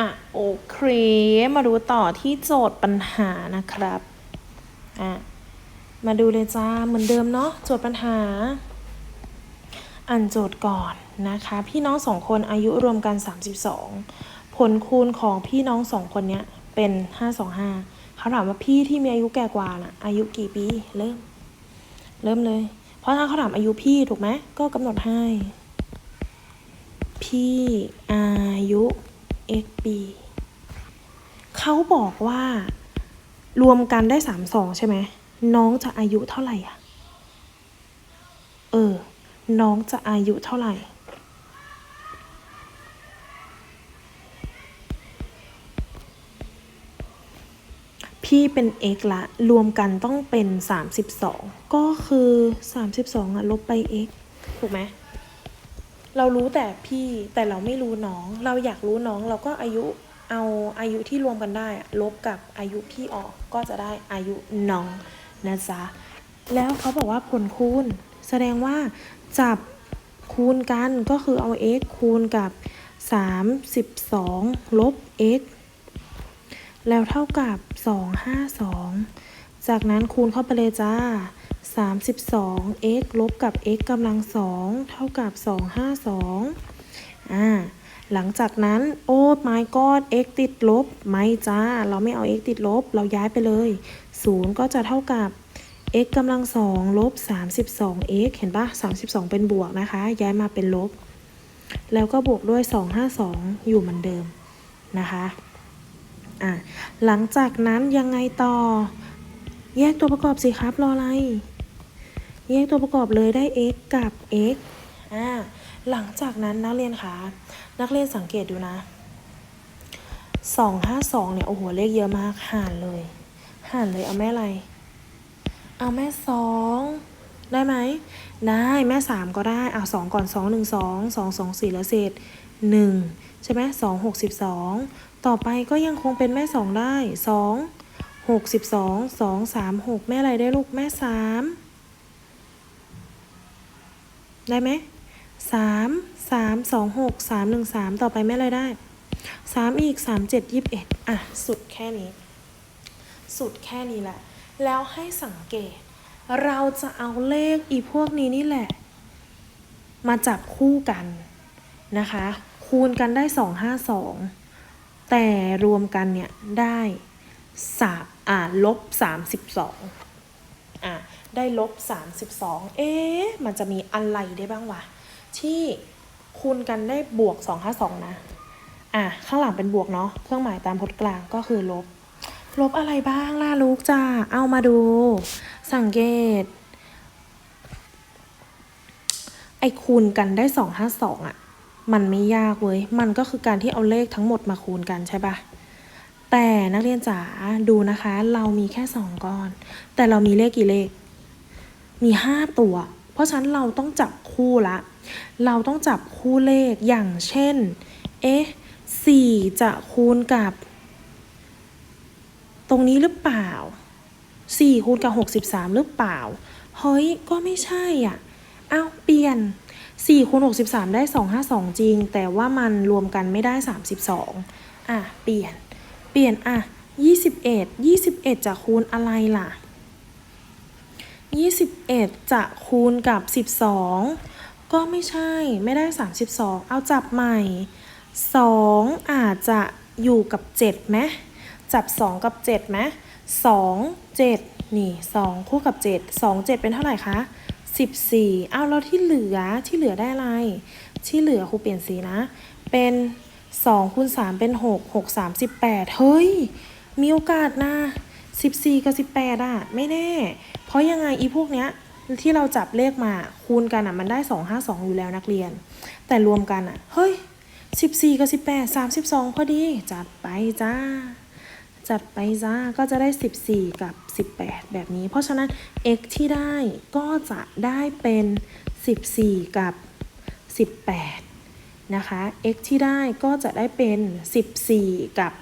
อะโอเค มาดูต่อที่โจทย์ปัญหานะครับอะมาดูเลยจ้าเหมือนเดิมเนาะโจทย์ปัญหา อ่านโจทย์ก่อนนะคะ พี่น้องสองคนอายุรวมกัน 32 ผลคูณของพี่น้องสองคนเนี้ยเป็น 525เขาถามว่าพี่ที่มีอายุแก่กว่าน่ะอายุกี่ปีเริ่ม เริ่มเลย เพราะถ้าเขาถามอายุพี่ถูกไหมก็กำหนดให้ พี่อายุ x ปีเขาบอกว่า รวมกันได้สามสองใช่ไหม น้องจะอายุเท่าไหร่อะ เออ น้องจะอายุเท่าไหร่ พี่เป็น x ละ รวมกันต้องเป็น 32 ก็คือ 32อะลบไป x ถูกไหม เรารู้แต่พี่แต่เราไม่รู้น้อง เราอยากรู้น้องเราก็อายุเอาอายุที่รวมกันได้ ลบกับอายุพี่ออกก็จะได้อายุน้องนะจ๊ะแล้วเขาบอกว่าผลคูณ แสดงว่าจับคูณกันก็คือเอา x คูณกับ 32 ลบ x แล้วเท่ากับ 252 จากนั้นคูณเข้าไปเลยจ้า 32 x ลบกับ x กำลังสองเท่ากับ 252อ่าหลังจากนั้นโอ้ my god x ติดลบ ไม่จ้า เราไม่เอา x ติดลบ เราย้ายไปเลย 0 ก็จะเท่ากับ x กำลังสองลบ 32x เห็นปะ32 เป็นบวกนะคะ ย้ายมาเป็นลบ แล้วก็บวกด้วย 252 อยู่เหมือนเดิมนะคะอะหลังจากนั้นยังไงต่อ แยกตัวประกอบสิครับ รออะไร แยกตัวประกอบเลยได้ x กับ x อ่าหลังจากนั้นนักเรียนคะนักเรียนสังเกตดูนะ 252 เนี่ย โอ้โห เลขเยอะมาก หารเลย หารเลยเอาแม่อะไร เอาแม่ 2 ได้ไหม ได้แม่ 3 ก็ได้เอา2ก่อน 2 1 2 2 2 4 แล้วเศษ 1 ใช่ไหม2 62 ต่อไปก็ยังคงเป็นแม่ 2 ได้ 2 62 2 3 6 แม่อะไรได้ลูกแม่ 3 ได้ไหมสามสามสองหกสามหนึ่งสามต่อไปแม่อะไรได้สามอีกสามเจ็ดยี่สิบเอ็ดอะ สุดแค่นี้ สุดแค่นี้แหละ แล้วให้สังเกต เราจะเอาเลขอีพวกนี้นี่แหละ มาจับคู่กันนะคะ คูณกันได้สองห้าสองแต่รวมกันเนี่ยได้สามอ่าลบสามสิบสอง อะได้ลบสามสิบสองเอ๊ะ มันจะมีอะไรได้บ้างวะ ที่คูณกันได้บวก 252 นะ อะ ข้างหลังเป็นบวกเนาะ เครื่องหมายตามพจน์กลางก็คือลบ ลบอะไรบ้างล่ะลูกจ้า เอามาดู สังเกต ไอ้คูณกันได้ 252อะ มันไม่ยากเว้ย มันก็คือการที่เอาเลขทั้งหมดมาคูณกันใช่ปะ แต่นักเรียนจ๋าดูนะคะ เรามีแค่ 2 ก้อน แต่เรามีเลขกี่เลข มี 5 ตัว เพราะฉะนั้นเราต้องจับคู่ละ เราต้องจับคู่เลขอย่างเช่น เอ๊ะสี่จะคูณกับ ตรงนี้หรือเปล่าสี่คูณกับหกสิบสามหรือเปล่า เฮ้ย ก็ไม่ใช่อะอ้าวเปลี่ยนสี่คูณหกสิบสามได้สองห้าสองจริง แต่ว่ามันรวมกันไม่ได้สามสิบสองอะ เปลี่ยน เปลี่ยนอะยี่สิบเอ็ดยี่สิบเอ็ดจะคูณอะไรล่ะ 21 จะคูณกับ 12 ก็ไม่ใช่ไม่ได้ 32 เอาจับใหม่ 2 อาจจะอยู่กับ7ไหมจับ 2 กับ7ไหม2 7 นี่ 2 คู่กับ 7 2 7 เป็นเท่าไหร่คะ14 เอาแล้วที่เหลือที่เหลือได้อะไร ที่เหลือครูเปลี่ยนสีนะ เป็น 2คูณ3เป็น 6 6 3 18เฮ้ย มีโอกาสนะ 14 กับ 18อะไม่แน่ เพราะยังไงอีพวกเนี้ยที่เราจับเลขมาคูณกันอะมันได้ 252 อยู่แล้วนักเรียน แต่รวมกันอะเฮ้ย 14 กับ 18 32 พอดี จัดไปจ้า จัดไปจ้า ก็จะได้ 14 กับ 18 แบบนี้ เพราะฉะนั้น x ที่ได้ก็จะได้เป็น 14 กับ 18 นะคะ x ที่ได้ก็จะได้เป็น 14 กับ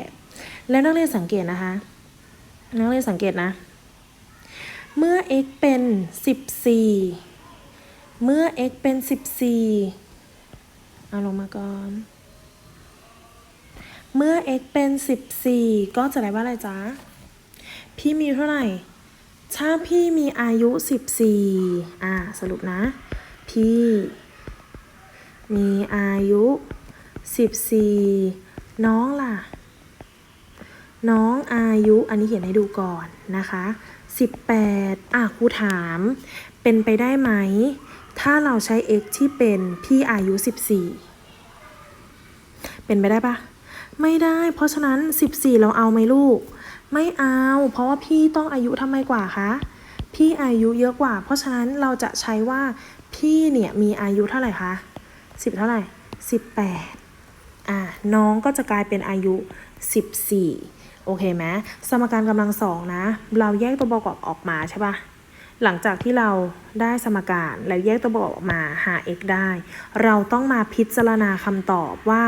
18 แล้วนักเรียนสังเกตนะคะ นักเรียนสังเกตนะ เมื่อ x เป็น 14 เมื่อ x เป็น 14 เอาลงมาก่อน เมื่อ x เป็น 14 ก็จะได้ว่าอะไรจ๊ะ พี่มีเท่าไหร่ ถ้าพี่มีอายุ 14 อ่า สรุปนะ พี่ มีอายุ 14 น้องล่ะ น้องอายุอันนี้เขียนให้ดูก่อนนะคะ 18 อะครูถาม เป็นไปได้ไหม ถ้าเราใช้ x ที่เป็นพี่อายุ 14 เป็นไปได้ปะไม่ได้ เพราะฉะนั้น 14 เราเอาไหมลูก ไม่เอา เพราะว่าพี่ต้องอายุทำไมกว่าคะ พี่อายุเยอะกว่า เพราะฉะนั้นเราจะใช้ว่าพี่เนี่ยมีอายุเท่าไหร่คะ 10เท่าไหร่18อะน้องก็จะกลายเป็นอายุ14โอเคไหมสมการกำลังสองนะ เราแยกตัวประกอบออกมาใช่ปะหลังจากที่เราได้สมการแล้วแยกตัวประกอบออกมาหา x ได้ เราต้องมาพิจารณาคำตอบว่า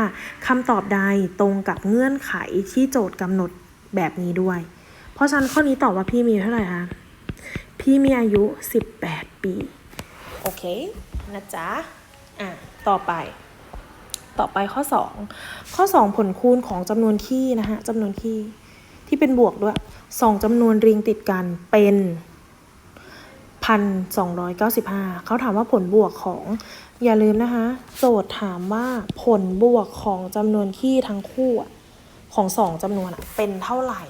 คำตอบใดตรงกับเงื่อนไขที่โจทย์กำหนดแบบนี้ด้วย เพราะฉะนั้นข้อนี้ตอบว่าพี่มีเท่าไหร่คะพี่มีอายุ 18 ปี โอเค นะจ๊ะ อะต่อไป ต่อไปข้อ 2 ข้อ 2 ผลคูณของจำนวนคี่นะฮะจำนวนคี่ที่เป็นบวกด้วยสองจำนวนเรียงติดกันเป็นพันสองร้อยเก้าสิบห้าเขาถามว่าผลบวกของอย่าลืมนะคะ โจทย์ถามว่าผลบวกของจำนวนคี่ทั้งคู่ของสองจำนวนเป็นเท่าไหร่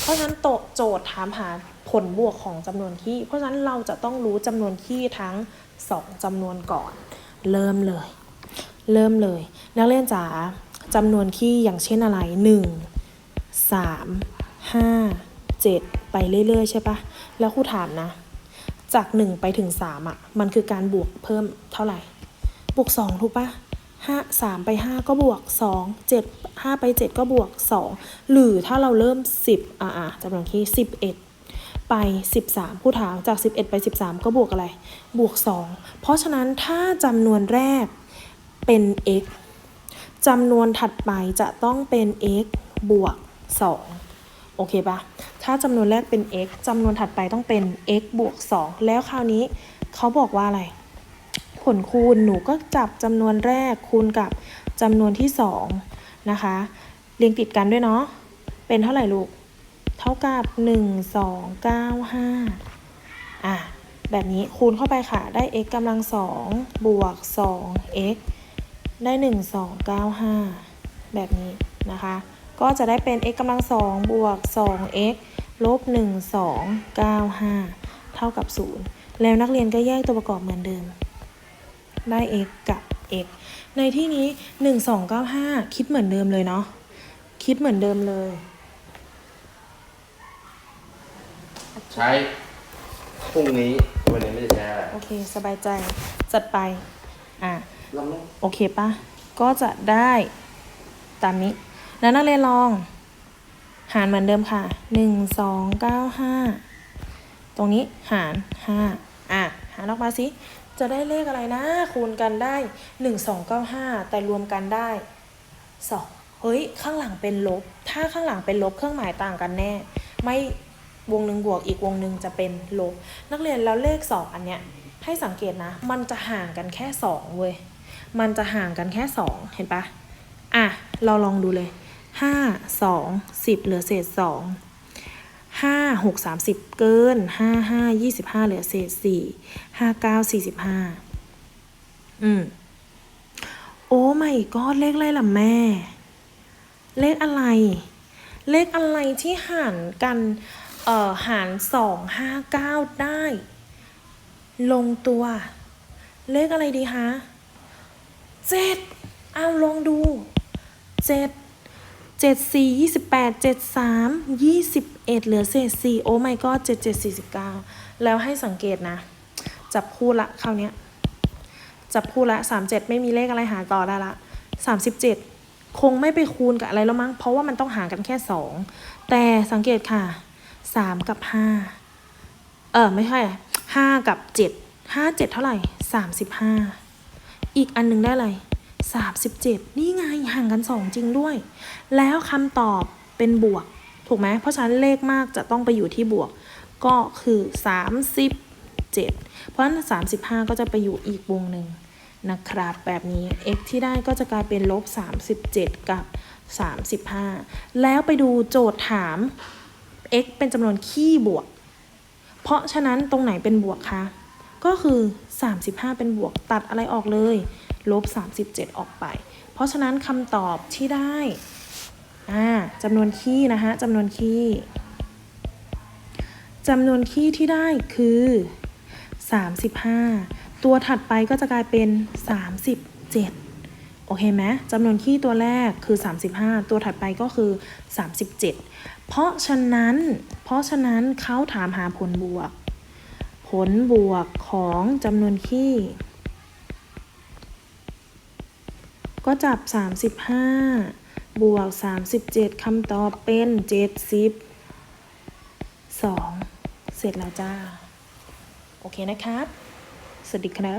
เพราะฉะนั้นโตโจทย์ถามหาผลบวกของจำนวนคี่เพราะฉะนั้นเราจะต้องรู้จำนวนคี่ทั้งสองจำนวนก่อน เริ่มเลย เริ่มเลย นักเรียนจ๋าจำนวนคี่อย่างเช่นอะไรหนึ่งสามห้าเจ็ดไปเรื่อยๆ ใช่ปะแล้วครูถามนะ จากหนึ่งไปถึงสามอะ มันคือการบวกเพิ่มเท่าไหร่ บวกสองถูกปะห้าสามไปห้าก็บวกสองเจ็ดห้าไปเจ็ดก็บวกสองหรือถ้าเราเริ่มสิบอะอะจำนวนคี่สิบเอ็ด ไปสิบสามผู้ถามจากสิบเอ็ดไปสิบสามก็บวกอะไร บวกสองเพราะฉะนั้นถ้าจำนวนแรกเป็น x จำนวนถัดไปจะต้องเป็น x บวก 2 โอเคปะถ้าจำนวนแรกเป็น x จำนวนถัดไปต้องเป็น x บวก 2 แล้วคราวนี้เขาบอกว่าอะไร ผลคูณหนูก็จับจำนวนแรกคูณกับจำนวนที่ 2 นะคะ เรียงติดกันด้วยเนาะ เป็นเท่าไหร่ลูก เท่ากับ 1 2 9 5อะแบบนี้คูณเข้าไปค่ะ ได้ x กำลัง2บวก 2x ได้ 1 2 9 5 แบบนี้นะคะ ก็จะได้เป็น x กำลัง2บวก 2x ลบ 1 2 9 5 เท่ากับ 0 แล้วนักเรียนก็แยกตัวประกอบเหมือนเดิม ได้ x กับ x ในที่นี้ 1 2 9 5 คิดเหมือนเดิมเลยเนาะ คิดเหมือนเดิมเลย ใช้พรุ่งนี้วันนี้ไม่ได้ใช้อะไรโอเค สบายใจ จัดไป อะ ลองลองโอเคปะก็จะได้ตามนี้ แล้วนักเรียนลอง หารเหมือนเดิมค่ะ หนึ่ง สอง เก้า ห้า ตรงนี้หารห้า อะ หารออกมาสิ จะได้เลขอะไรนะ คูณกันได้หนึ่ง สอง เก้า ห้า แต่รวมกันได้สอง เฮ้ย ข้างหลังเป็นลบ ถ้าข้างหลังเป็นลบเครื่องหมายต่างกันแน่ ไม่ วงหนึ่งบวกอีกวงหนึ่งจะเป็นลบ นักเรียนแล้วเลขสองอันเนี้ยให้สังเกตนะ มันจะห่างกันแค่สองเว้ย มันจะห่างกันแค่สองเห็นปะอะ เราลองดูเลยห้าสองสิบเหลือเศษสองห้าหกสามสิบเกินห้าห้ายี่สิบห้าเหลือเศษสี่ห้าเก้าสี่สิบห้าอืม โอ้ไม่ก็เลขอะไรล่ะแม่ เลขอะไร เลขอะไรที่ห่ารกัน เอ่อหารสองห้าเก้าได้ ลงตัว เลขอะไรดีคะเจ็ดเอาลองดูเจ็ดเจ็ดสี่ยี่สิบแปดเจ็ดสามยี่สิบเอ็ดเหลือเศษสี่โอ้ไม่ก็เจ็ดเจ็ดสี่สิบเก้าแล้วให้สังเกตนะ จับคู่ละคราวเนี้ยจับคู่ละสามเจ็ดไม่มีเลขอะไรหาต่อได้ละสามสิบเจ็ดคงไม่ไปคูณกับอะไรแล้วมั้งเพราะว่ามันต้องหารกันแค่สองแต่สังเกตค่ะ สามกับห้าเออไม่ใช่ห้ากับเจ็ดห้าเจ็ดเท่าไหร่สามสิบห้าอีกอันหนึ่งได้อะไรสามสิบเจ็ดนี่ไงห่างกันสองจริงด้วย แล้วคำตอบเป็นบวก ถูกไหมเพราะฉะนั้นเลขมากจะต้องไปอยู่ที่บวก ก็คือสามสิบเจ็ดเพราะฉะนั้นสามสิบห้าก็จะไปอยู่อีกวงหนึ่งนะครับแบบนี้ x ที่ได้ก็จะกลายเป็นลบ37 กับ 35 แล้วไปดูโจทย์ถาม x เป็นจำนวนคี่บวก เพราะฉะนั้นตรงไหนเป็นบวกคะ ก็คือ 35 เป็นบวกตัดอะไรออกเลย ลบ 37 ออกไป เพราะฉะนั้นคำตอบที่ได้จำนวนคี่นะคะจำนวนคี่จำนวนคี่ที่ได้คือ 35 ตัวถัดไปก็จะกลายเป็น 37 โอเคไหมจำนวนคี่ตัวแรกคือ 35 ตัวถัดไปก็คือ 37 เพราะฉะนั้น เพราะฉะนั้นเขาถามหาผลบวก ผลบวกของจำนวนคี่ก็จับ 35 บวก 37คำตอบเป็น 70 2 เสร็จแล้วจ้า โอเคนะครับ สวัสดีครับ